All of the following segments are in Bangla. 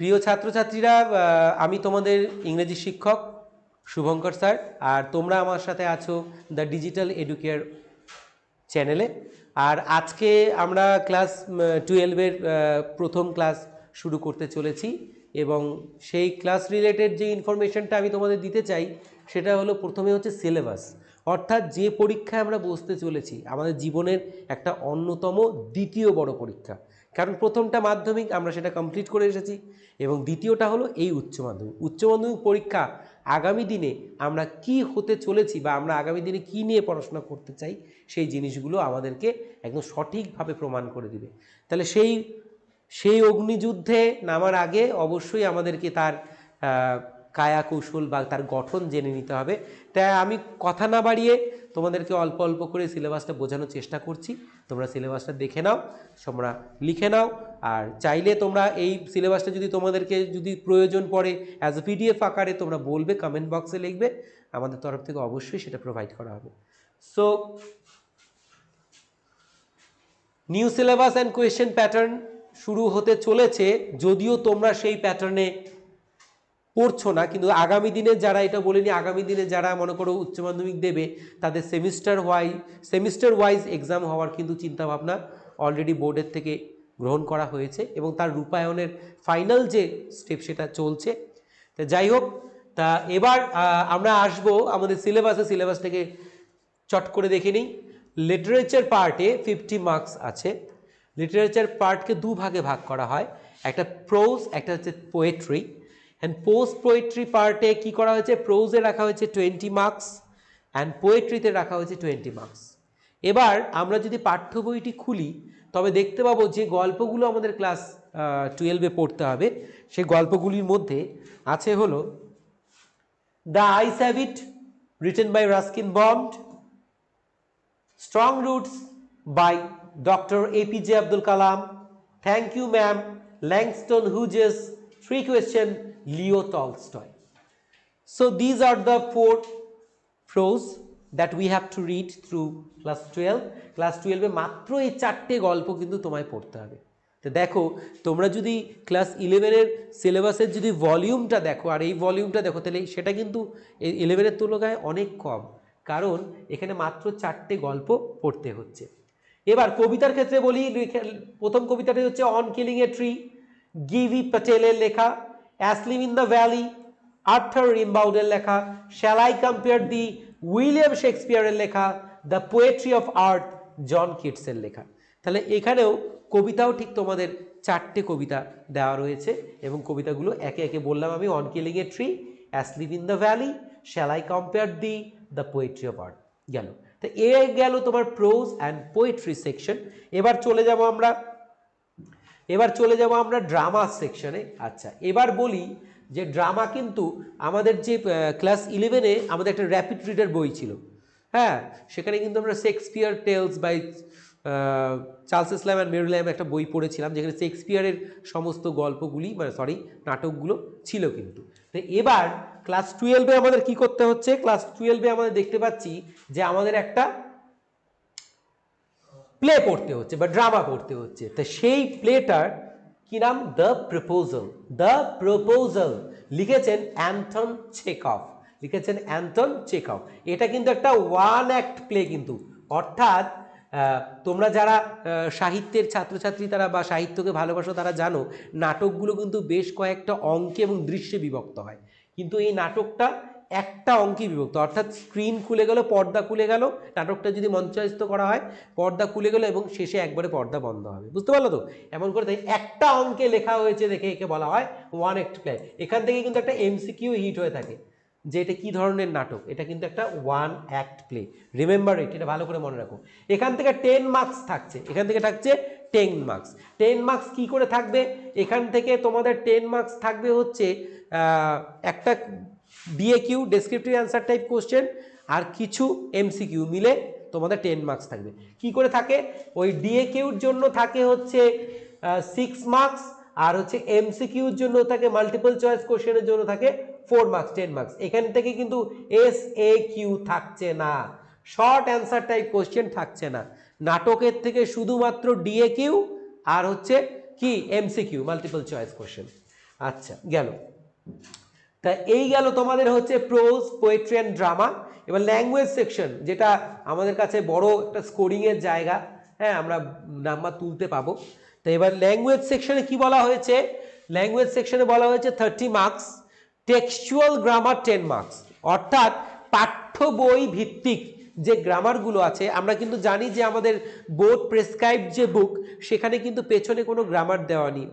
প্রিয় ছাত্রছাত্রীরা আমি তোমাদের ইংরেজি শিক্ষক শুভঙ্কর স্যার, আর তোমরা আমার সাথে আছো দ্য ডিজিটাল এডুকেয়ার চ্যানেলে। আর আজকে আমরা ক্লাস টুয়েলভের প্রথম ক্লাস শুরু করতে চলেছি এবং সেই ক্লাস রিলেটেড যে ইনফরমেশনটা আমি তোমাদের দিতে চাই, সেটা হলো প্রথমে হচ্ছে সিলেবাস। অর্থাৎ যে পরীক্ষায় আমরা বসতে চলেছি, আমাদের জীবনের একটা অন্যতম দ্বিতীয় বড় পরীক্ষা। কারণ প্রথমটা মাধ্যমিক, আমরা সেটা কমপ্লিট করে এসেছি এবং দ্বিতীয়টা হলো এই উচ্চ মাধ্যমিক। উচ্চ মাধ্যমিক পরীক্ষা আগামী দিনে আমরা কি হতে চলেছি বা আমরা আগামী দিনে কি নিয়ে পড়াশোনা করতে চাই, সেই জিনিসগুলো আমাদেরকে একদম সঠিকভাবে প্রমাণ করে দিবে। তাহলে সেই সেই অগ্নিযুদ্ধে নামার আগে অবশ্যই আমাদেরকে তার কায়া কৌশল বা তার গঠন জেনে নিতে হবে। তাই আমি কথা না বাড়িয়ে তোমাদেরকে অল্প অল্প করে সিলেবাসটা বোঝানোর চেষ্টা করছি। তোমরা সিলেবাসটা দেখে নাও, তোমরা লিখে নাও, আর চাইলে তোমরা এই সিলেবাসটা যদি তোমাদেরকে যদি প্রয়োজন পড়ে অ্যাজ এ পিডিএফ আকারে তোমরা বলবে কমেন্ট বক্সে লিখবে, আমাদের তরফ থেকে অবশ্যই সেটা প্রোভাইড করা হবে। So new syllabus and question pattern শুরু হতে চলেছে, যদিও তোমরা সেই প্যাটার্নে পড়ছো না, কিন্তু আগামী দিনে যারা এটা বলিনি, আগামী দিনে যারা মনে করো উচ্চ মাধ্যমিক দেবে, তাদের semester wise semester wise exam হওয়ার কিন্তু চিন্তাভাবনা অলরেডি বোর্ডের থেকে গ্রহণ করা হয়েছে এবং তার রূপায়ণের ফাইনাল যে স্টেপ সেটা চলছে। তা যাই হোক, তা এবার আমরা আসব, আমাদের সিলেবাসে সিলেবাসটাকে চট করে দেখে নিই। লিটারেচার পার্টে ফিফটি মার্কস আছে। লিটারেচার পার্টকে দু ভাগে ভাগ করা হয়। একটা প্রোজ একটা হচ্ছে পোয়েট্রি অ্যান্ড পোস্ট পোয়েট্রি পার্টে কি করা হয়েছে প্রোজে রাখা হয়েছে টোয়েন্টি মার্কস অ্যান্ড পোয়েট্রিতে রাখা হয়েছে টোয়েন্টি মার্কস এবার আমরা যদি পাঠ্য বইটি খুলি তবে দেখতে পাবো যে গল্পগুলো আমাদের ক্লাস টুয়েলভে পড়তে হবে সেই গল্পগুলির মধ্যে আছে হলো the eyes have it written by Ruskin Bond Strong Roots by Dr. APJ Abdul Kalam. Thank you, ma'am. Langston Hughes. Three question, Leo Tolstoy. So these are the four prose that we have to read through class 12. Class 12 এ মাত্র এই চারটে গল্প কিন্তু তোমায় পড়তে হবে তো দেখো, তোমরা যদি ক্লাস ইলেভেনের সিলেবাসের যদি ভলিউমটা দেখো, আর এই ভলিউমটা দেখো, তাহলে সেটা কিন্তু ইলেভেনের তুলনায় অনেক কম কারণ এখানে মাত্র চারটে গল্প পড়তে হচ্ছে এবার কবিতার ক্ষেত্রে বলি প্রথম কবিতাটি হচ্ছে on killing a tree Gieve প্যাটেলের লেখা asleep in the valley Arthur রিম্বাউডের লেখা shall I compare the William শেক্সপিয়ারের লেখা the poetry of earth John কিটসের লেখা তাহলে এখানেও কবিতাও ঠিক তোমাদের চারটে কবিতা দেওয়া রয়েছে এবং কবিতাগুলো একে একে বললাম আমি on killing a tree asleep in the valley shall I compare the the poetry of art গেল। তো এ গেল তোমার প্রোজ অ্যান্ড পোয়েট্রি সেকশন এবার চলে যাব আমরা এবার চলে যাব আমরা ড্রামা সেকশনে আচ্ছা এবার বলি যে ড্রামা কিন্তু আমাদের যে ক্লাস ইলেভেনে আমাদের একটা র্যাপিড রিডার বই ছিল। হ্যাঁ সেখানে কিন্তু আমরা শেক্সপিয়ার টেলস বাই চার্লস ইসলাম অ্যান্ড মেরুলাম একটা বই পড়েছিলাম, যেখানে শেক্সপিয়ারের সমস্ত গল্পগুলি মানে সরি নাটকগুলো ছিল কিন্তু। তো এবার ক্লাস টুয়েলভে আমাদের কি করতে হচ্ছে? ক্লাস টুয়েলভে আমাদের দেখতে পাচ্ছি যে আমাদের একটা প্লে পড়তে হচ্ছে বা ড্রামা পড়তে হচ্ছে। তো সেই প্লেটার কি নাম? দ্য প্রপোজাল দ্য প্রপোজাল লিখেছেন অ্যান্টন চেকফ লিখেছেন অ্যান্টন চেকফ এটা কিন্তু একটা ওয়ান অ্যাক্ট প্লে কিন্তু। অর্থাৎ তোমরা যারা সাহিত্যের ছাত্রছাত্রী তারা বা সাহিত্যকে ভালোবাসো তারা জানো, নাটকগুলো কিন্তু বেশ কয়েকটা অঙ্কে এবং দৃশ্যে বিভক্ত হয়। কিন্তু এই নাটকটা একটা অঙ্কে বিভক্ত। অর্থাৎ স্ক্রিন খুলে গেল, পর্দা খুলে গেল, নাটকটা যদি মঞ্চায়িত করা হয়, পর্দা খুলে গেল এবং শেষে একবারে পর্দা বন্ধ হবে। বুঝতে পারল তো? এমন করে তাই একটা অঙ্কে লেখা হয়েছে দেখে একে বলা হয় ওয়ান অ্যাক্ট প্লে এখান থেকে কিন্তু একটা এমসিকিউ হিট হয়ে থাকে, যে এটা কী ধরনের নাটক? এটা কিন্তু একটা one act play remember it এটা ভালো করে মনে রাখো। এখান থেকে টেন মার্কস থাকছে। এখান থেকে থাকছে টেন মার্কস টেন মার্কস কী করে থাকবে? এখান থেকে তোমাদের টেন মার্কস থাকবে হচ্ছে একটা DA Q descriptive answer type question আর কিছু এমসিকিউ মিলে তোমাদের টেন মার্কস থাকবে। কি করে থাকে? ওই ডিএ কিউর জন্য থাকে হচ্ছে সিক্স মার্কস আর হচ্ছে এমসিকিউর জন্য থাকে মাল্টিপল চয়েস কোশ্চেনের জন্য থাকে ফোর মার্কস টেন মার্কস এখান থেকে কিন্তু এস এ কিউ থাকছে না। শর্ট অ্যান্সার টাইপ কোশ্চেন থাকছে না। নাটকের থেকে শুধুমাত্র ডিএ কিউ আর হচ্ছে কি? এমসিকিউ মাল্টিপল চয়েস কোশ্চেন আচ্ছা গেল। তা এই গেল তোমাদের হচ্ছে প্রোজ পোয়েট্রি অ্যান্ড ড্রামা এবার ল্যাঙ্গুয়েজ সেকশন যেটা আমাদের কাছে বড় একটা স্কোরিংয়ের জায়গা। হ্যাঁ আমরা নাম্বার তুলতে পাবো। তো এবার ল্যাঙ্গুয়েজ সেকশনে কি বলা হয়েছে? ল্যাঙ্গুয়েজ সেকশনে বলা হয়েছে thirty marks textual grammar ten marks অর্থাৎ পাঠ্য বই ভিত্তিক যে গ্রামারগুলো আছে, আমরা কিন্তু জানি যে আমাদের বোর্ড প্রেসক্রাইব যে বুক সেখানে কিন্তু পেছনে কোনো গ্রামার দেওয়া নেই।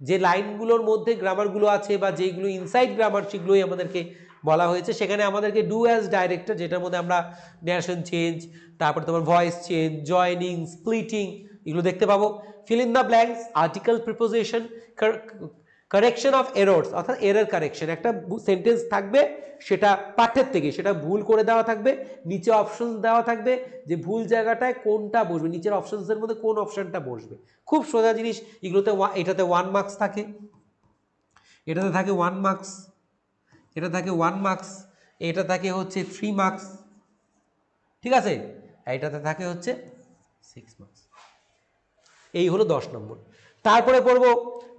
যে লাইনগুলোর মধ্যে গ্রামারগুলো আছে বা যেগুলো ইনসাইড গ্রামার সেগুলোই আমাদেরকে বলা হয়েছে, সেখানে আমাদেরকে ডু অ্যাজ ডাইরেক্টর যেটার মধ্যে আমরা ন্যাশন চেঞ্জ তারপর তোমার ভয়েস চেঞ্জ জয়নিং স্প্লিটিং এগুলো দেখতে পাবো। Fill in the blanks article preposition correction of errors অর্থাৎ এরর কারেকশন একটা সেন্টেন্স থাকবে, সেটা পাঠের থেকে, সেটা ভুল করে দেওয়া থাকবে, নিচে অপশন দেওয়া থাকবে, যে ভুল জায়গাটায় কোনটা বসবে, নিচের অপশনসের মধ্যে কোন অপশনটা বসবে। খুব সোজা জিনিস, এগুলোতে এটাতে ওয়ান মার্কস থাকে, এটাতে থাকে ওয়ান মার্কস এটা থাকে ওয়ান মার্কস এটা থাকে হচ্ছে থ্রি মার্কস ঠিক আছে? এটাতে থাকে হচ্ছে সিক্স মার্কস এই হলো দশ নম্বর। তারপরে পড়ব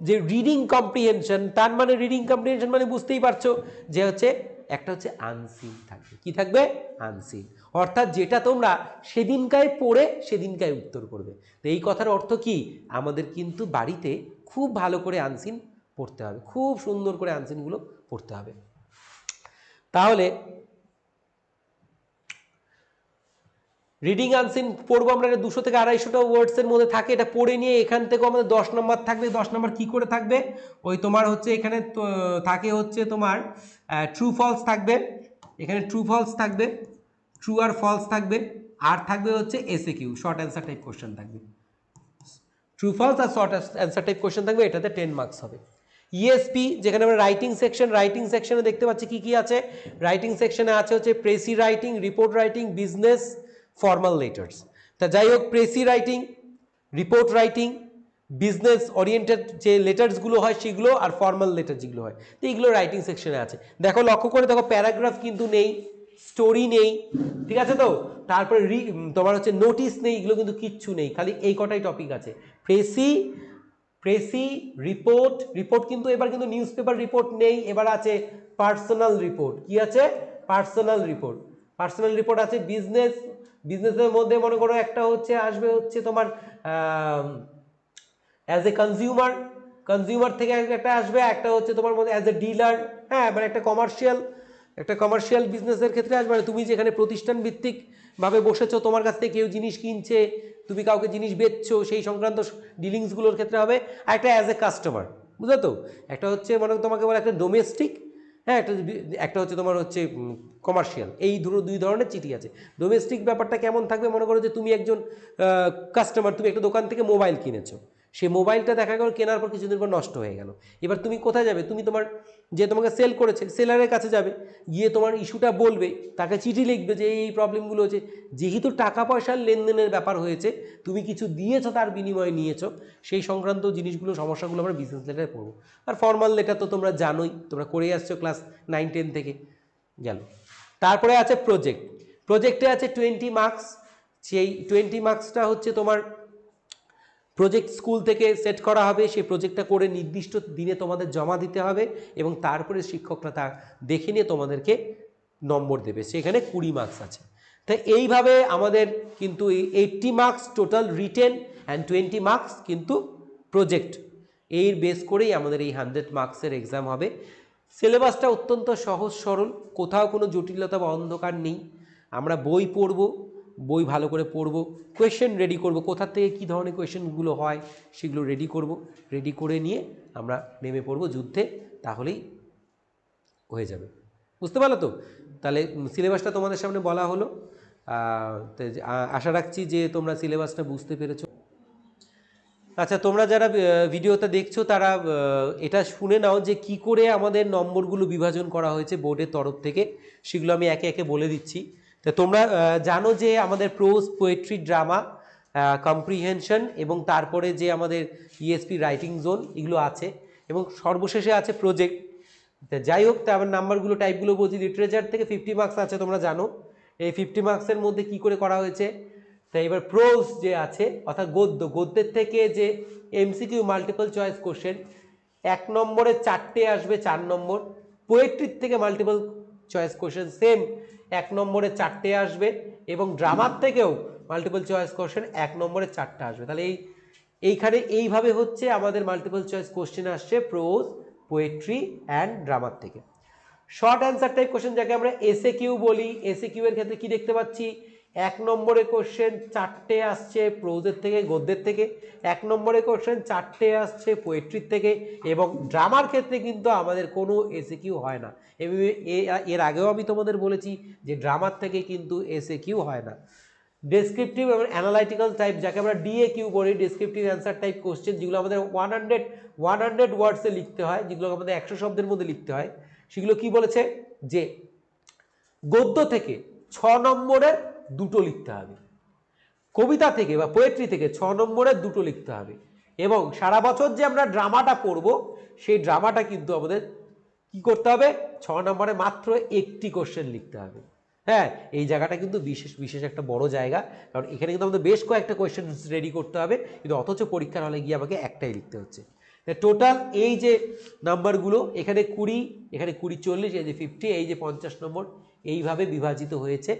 যে রিডিং কম্প্রিহেনশন তার মানে রিডিং কম্প্রিহেনশন মানে বুঝতেই পারছ যে হচ্ছে একটা হচ্ছে আনসিন থাকবে। কি থাকবে? আনসিন অর্থাৎ যেটা তোমরা সেদিনকায় পড়ে সেদিনকায় উত্তর করবে। তো এই কথার অর্থ কি? আমাদের কিন্তু বাড়িতে খুব ভালো করে আনসিন পড়তে হবে। খুব সুন্দর করে আনসিনগুলো পড়তে হবে। তাহলে রিডিং আনসিন পড়ব আমরা, এটা দুশো থেকে আড়াইশোটা ওয়ার্ডসের মধ্যে থাকে, এটা পড়ে নিয়ে এখান থেকেও আমাদের দশ নম্বর থাকবে। দশ নম্বর কি করে থাকবে? ওই তোমার হচ্ছে এখানে থাকে হচ্ছে তোমার ট্রু ফলস থাকবে। এখানে ট্রু ফলস থাকবে ট্রু আর ফলস থাকবে, আর থাকবে হচ্ছে SA Q short answer type question থাকবে। ট্রু ফলস আর শর্ট অ্যান্সার টাইপ কোশ্চেন থাকবে, এটাতে টেন মার্কস হবে। ইএসপি যেখানে আমরা রাইটিং সেকশন রাইটিং সেকশনে দেখতে পাচ্ছি কি কি আছে? রাইটিং সেকশনে আছে হচ্ছে precis writing report writing business formal letters তা যাই হোক precis writing report writing business oriented যে লেটার্সগুলো হয় সেগুলো আর ফর্মাল লেটার যেগুলো হয়, তো এইগুলো রাইটিং সেকশনে আছে। দেখো, লক্ষ্য করে দেখো প্যারাগ্রাফ কিন্তু নেই স্টোরি নেই, ঠিক আছে তো? তারপরে রি তোমার হচ্ছে নোটিস নেই, এগুলো কিন্তু কিচ্ছু নেই, খালি এই কটাই টপিক আছে। প্রেসি প্রেসি রিপোর্ট রিপোর্ট কিন্তু এবার কিন্তু নিউজ রিপোর্ট নেই, এবার আছে পার্সোনাল রিপোর্ট কি আছে? পার্সোনাল রিপোর্ট পার্সোনাল রিপোর্ট আছে বিজনেস বিজনেসের মধ্যে মনে করো একটা হচ্ছে আসবে হচ্ছে তোমার অ্যাজ এ কনজিউমার কনজিউমার থেকে একটা আসবে, একটা হচ্ছে তোমার মধ্যে অ্যাজ এ ডিলার হ্যাঁ মানে একটা কমার্শিয়াল একটা কমার্শিয়াল বিজনেসের ক্ষেত্রে আসবে মানে তুমি যেখানে প্রতিষ্ঠান ভিত্তিক ভাবে বসেছো, তোমার কাছ থেকে কেউ জিনিস কিনছে, তুমি কাউকে জিনিস বেচছো, সেই সংক্রান্ত ডিলিংসগুলোর ক্ষেত্রে হবে, আর একটা অ্যাজ এ কাস্টমার বুঝলো তো? একটা হচ্ছে মানে তোমাকে বলে একটা ডোমেস্টিক হ্যাঁ একটা একটা হচ্ছে তোমার হচ্ছে কমার্শিয়াল এই দুটো দুই ধরনের চিঠি আছে। ডোমেস্টিক ব্যাপারটা কেমন থাকবে? মনে করো যে তুমি একজন কাস্টমার তুমি একটা দোকান থেকে মোবাইল কিনেছো। সেই মোবাইলটা দেখা গেল, কেনার পর কিছুদিন পর নষ্ট হয়ে গেল। এবার তুমি কোথায় যাবে? তুমি তোমার যে তোমাকে সেল করেছে সেলারের কাছে যাবে, গিয়ে তোমার ইস্যুটা বলবে, তাকে চিঠি লিখবে যে, এই প্রবলেমগুলো হচ্ছে। যেহেতু টাকা পয়সার লেনদেনের ব্যাপার হয়েছে, তুমি কিছু দিয়েছ, তার বিনিময়ে নিয়েছো, সেই সংক্রান্ত জিনিসগুলো, সমস্যাগুলো আমরা বিজনেস লেটারে পড়ব। আর ফর্মাল লেটার তো তোমরা জানোই, তোমরা করে আসছো ক্লাস নাইন টেন থেকে, গেল। তারপরে আছে প্রজেক্ট প্রজেক্টে আছে টোয়েন্টি মার্কস সেই টোয়েন্টি মার্কসটা হচ্ছে তোমার প্রজেক্ট স্কুল থেকে সেট করা হবে, সেই প্রজেক্টটা করে নির্দিষ্ট দিনে তোমাদের জমা দিতে হবে এবং তারপরে শিক্ষকরা তা দেখে নিয়ে তোমাদেরকে নম্বর দেবে। সেখানে কুড়ি মার্কস আছে। তো এইভাবে আমাদের কিন্তু এই eighty marks total written and twenty marks কিন্তু প্রজেক্ট এর বেস করেই আমাদের এই হান্ড্রেড মার্কসের এক্সাম হবে। সিলেবাসটা অত্যন্ত সহজ সরল, কোথাও কোনো জটিলতা বা অন্ধকার নেই। আমরা বই পড়ব বই ভালো করে পড়ব কোয়েশ্চেন রেডি করব, কোথা থেকে কী ধরনের কোয়েশ্চেনগুলো হয় সেগুলো রেডি করব রেডি করে নিয়ে আমরা নেমে পড়ব যুদ্ধে, তাহলেই হয়ে যাবে। বুঝতে পারল তো? তাহলে সিলেবাসটা তোমাদের সামনে বলা হলো। আশা রাখছি যে তোমরা সিলেবাসটা বুঝতে পেরেছ। আচ্ছা তোমরা যারা ভিডিওটা দেখছ তারা এটা শুনে নাও যে কি করে আমাদের নম্বরগুলো বিভাজন করা হয়েছে বোর্ডের তরফ থেকে। সেগুলো আমি একে একে বলে দিচ্ছি। তো তোমরা জানো যে আমাদের প্রোজ পোয়েট্রি ড্রামা কম্প্রিহেনশন এবং তারপরে যে আমাদের ইএসপি রাইটিং জোন এগুলো আছে এবং সর্বশেষে আছে প্রজেক্ট তা যাই হোক, তা আমার নাম্বারগুলো টাইপগুলো বলছি লিটারেচার থেকে ফিফটি মার্কস আছে তোমরা জানো। এই ফিফটি মার্কসের মধ্যে কি করে করা হয়েছে? তাই এবার প্রোজ যে আছে, অর্থাৎ গদ্য, গদ্যের থেকে যে এমসিকিউ মাল্টিপল চয়েস কোশ্চেন এক নম্বরে চারটে আসবে, চার নম্বর। পোয়েট্রির থেকে মাল্টিপল চয়েস কোশ্চেন সেম এক নম্বরে চারটে আসবে এবং ড্রামার থেকেও মাল্টিপল চয়েস কোশ্চেন এক নম্বরে চারটে আসবে। তাহলে এই, এইখানে এইভাবে হচ্ছে আমাদের মাল্টিপল চয়েস কোশ্চেন আসছে প্রোজ পোয়েট্রি অ্যান্ড ড্রামার থেকে। শর্ট অ্যান্সার টাইপ কোশ্চেন যাকে আমরা এসে কিউ বলি। এসে কিউ এর ক্ষেত্রে কি দেখতে পাচ্ছি? এক নম্বরে কোশ্চেন চারটে আসছে প্রোজের থেকে, গদ্যের থেকে। এক নম্বরে কোশ্চেন চারটে আসছে পোয়েট্রির থেকে এবং ড্রামার ক্ষেত্রে কিন্তু আমাদের কোনো এসে কিউ হয় না। এর আগেও আমি তোমাদের বলেছি যে ড্রামার থেকে কিন্তু এসে কিউ হয় না। ডেসক্রিপটিভ এবং অ্যানালাইটিক্যাল টাইপ যাকে আমরা ডিএ কিউ বলি ডেসক্রিপটিভ অ্যান্সার টাইপ কোশ্চেন যেগুলো আমাদের ওয়ান হান্ড্রেড ওয়ান হান্ড্রেড ওয়ার্ডসে লিখতে হয় যেগুলো আমাদের একশো শব্দের মধ্যে লিখতে হয়। সেগুলো কি বলেছে? যে গদ্য থেকে ছ নম্বরের দুটো লিখতে হবে। কবিতা থেকে বা পোয়েট্রি থেকে ছ নম্বরের দুটো লিখতে হবে এবং সারা বছর যে আমরা ড্রামাটা পড়ব, সেই ড্রামাটা কিন্তু আমাদের কি করতে হবে? ছ নম্বরে মাত্র একটি কোশ্চেন লিখতে হবে। হ্যাঁ এই জায়গাটা কিন্তু বিশেষ বিশেষ একটা বড় জায়গা। কারণ এখানে কিন্তু আমাদের বেশ কয়েকটা কোয়েশ্চেন রেডি করতে হবে, কিন্তু অথচ পরীক্ষার হলে গিয়ে আমাকে একটাই লিখতে হচ্ছে। টোটাল এই যে নাম্বারগুলো এখানে কুড়ি এখানে কুড়ি চল্লিশ, এই যে ফিফটি এই যে পঞ্চাশ নম্বর, এইভাবে বিভাজিত হয়েছে।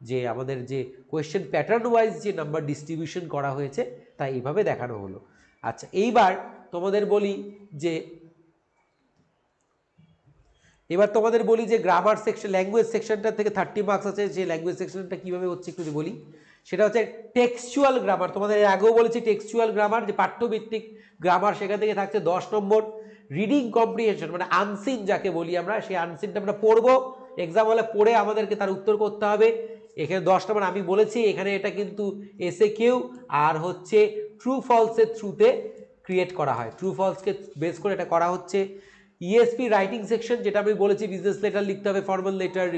যে আমাদের যে কোয়েশ্চেন প্যাটার্ন ওয়াইজ যে নাম্বার ডিস্ট্রিবিউশন করা হয়েছে, তা এইভাবে দেখানো হলো। আচ্ছা এইবার তোমাদের বলি যে, এবার তোমাদের বলি যে গ্রামার সেকশন ল্যাঙ্গুয়েজ সেকশনটা থেকে থার্টি মার্কস আছে, যে ল্যাঙ্গুয়েজ সেকশনটা কীভাবে হচ্ছে একটু বলি, সেটা হচ্ছে টেক্সচুয়াল গ্রামার তোমাদের আগেও বলেছি টেক্সচুয়াল গ্রামার যে পাঠ্যভিত্তিক গ্রামার সেখান থেকে থাকছে দশ নম্বর। রিডিং কম্প্রিহেনশন মানে আনসিন যাকে বলি আমরা, সেই আনসিনটা আমরা পড়ব। এক্সাম হলে পড়ে আমাদেরকে তার উত্তর করতে হবে। এখানে দশ নম্বর আমি বলেছি, এখানে এটা কিন্তু এসে কেউ আর হচ্ছে ট্রু ফলসের থ্রুতে ক্রিয়েট করা হয়। ট্রু ফলসকে বেস করে এটা করা হচ্ছে। ইএসপি রাইটিং সেকশন যেটা আমি বলেছি বিজনেস লেটার লিখতে হবে formal letter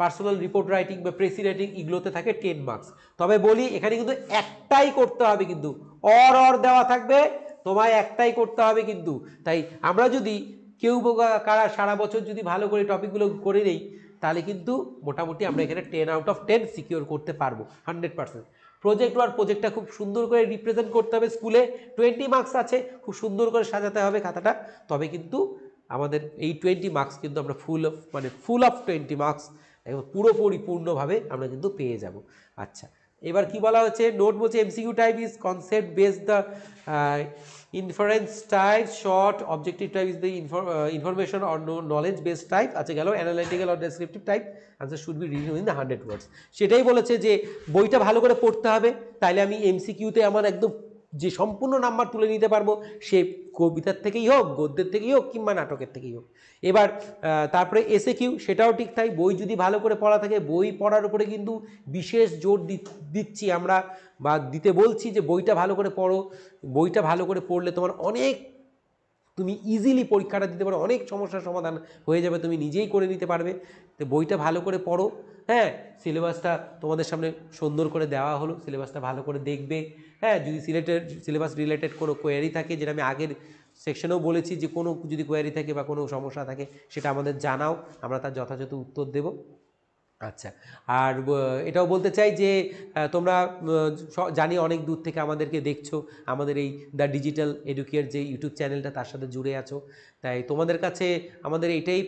personal report writing বা প্রেসি রাইটিং এগুলোতে থাকে টেন মার্কস তবে বলি, এখানে কিন্তু একটাই করতে হবে কিন্তু। অর অর দেওয়া থাকবে, তোমায় একটাই করতে হবে কিন্তু। তাই আমরা যদি কেউ কারা সারা বছর যদি ভালো করে টপিকগুলো করে নেই তাহলে কিন্তু মোটামুটি আমরা এখানে ten out of ten secure করতে পারব হান্ড্রেড পার্সেন্ট প্রজেক্ট ওয়ার প্রজেক্টটা খুব সুন্দর করে রিপ্রেজেন্ট করতে হবে স্কুলে টোয়েন্টি মার্কস আছে, খুব সুন্দর করে সাজাতে হবে খাতাটা। তবে কিন্তু আমাদের এই টোয়েন্টি মার্কস কিন্তু আমরা ফুল অফ মানে ফুল অফ টোয়েন্টি মার্কস পুরোপুরি পূর্ণভাবে আমরা কিন্তু পেয়ে যাব। আচ্ছা এবার কি বলা হচ্ছে নোট বলছে MCQ type is concept base the inference type short objective type is the information or knowledge base type আছে গেল, analytical or descriptive type answer should be reading in the hundred words সেটাই বলেছে যে বইটা ভালো করে পড়তে হবে, তাইলে আমি এমসিকিউতে আমার একদম যে সম্পূর্ণ নাম্বার তুলে নিতে পারব, সে কবিতার থেকেই হোক, গদ্যের থেকেই হোক কিংবা নাটকের থেকেই হোক। এবার তারপরে এসে কিউ সেটাও ঠিক তাই। বই যদি ভালো করে পড়া থাকে, বই পড়ার উপরে কিন্তু বিশেষ জোর দিচ্ছি আমরা বা দিতে বলছি যে বইটা ভালো করে পড়ো। বইটা ভালো করে পড়লে তোমার অনেক তুমি ইজিলি পরীক্ষাটা দিতে পারো, অনেক সমস্যার সমাধান হয়ে যাবে, তুমি নিজেই করে নিতে পারবে। তো বইটা ভালো করে পড়ো হ্যাঁ? সিলেবাসটা তোমাদের সামনে সুন্দর করে দেওয়া হলো, সিলেবাসটা ভালো করে দেখবে হ্যাঁ? যদি সিলেটেড সিলেবাস রিলেটেড কোনো কোয়ারি থাকে, যেটা আমি আগের সেকশনেও বলেছি যে কোনো যদি কোয়ারি থাকে বা কোনো সমস্যা থাকে, সেটা আমাদের জানাও, আমরা তার যথাযথ উত্তর দেব। আচ্ছা। আর এটাও বলতে চাই যে তোমরা জানি অনেক দূর থেকে আমাদেরকে দেখছ, আমাদের এই দ্য ডিজিটাল এডুকেয়ার যে ইউটিউব চ্যানেলটা, তার সাথে জুড়ে আছো। তাই তোমাদের কাছে আমাদের এটাই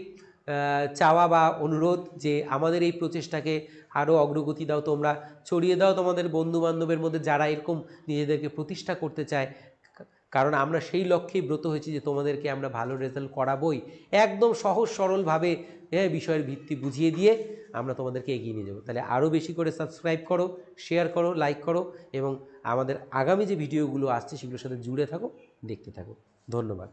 চাওয়া বা অনুরোধ যে, আমাদের এই প্রচেষ্টাকে আরও অগ্রগতি দাও, তোমরা ছড়িয়ে দাও তোমাদের বন্ধু বান্ধবের মধ্যে যারা এরকম নিজেদেরকে প্রতিষ্ঠা করতে চায় কারণ আমরা সেই লক্ষ্যেই ব্রত হয়েছি যে তোমাদেরকে আমরা ভালো রেজাল্ট করাবই। একদম সহজ সরলভাবে হ্যাঁ বিষয়ের ভিত্তি বুঝিয়ে দিয়ে আমরা তোমাদেরকে এগিয়ে নিয়ে যাব। তাহলে আরও বেশি করে সাবস্ক্রাইব করো শেয়ার করো লাইক করো এবং আমাদের আগামী যে ভিডিওগুলো আসছে সেগুলোর সাথে জুড়ে থাকো, দেখতে থাকো। ধন্যবাদ।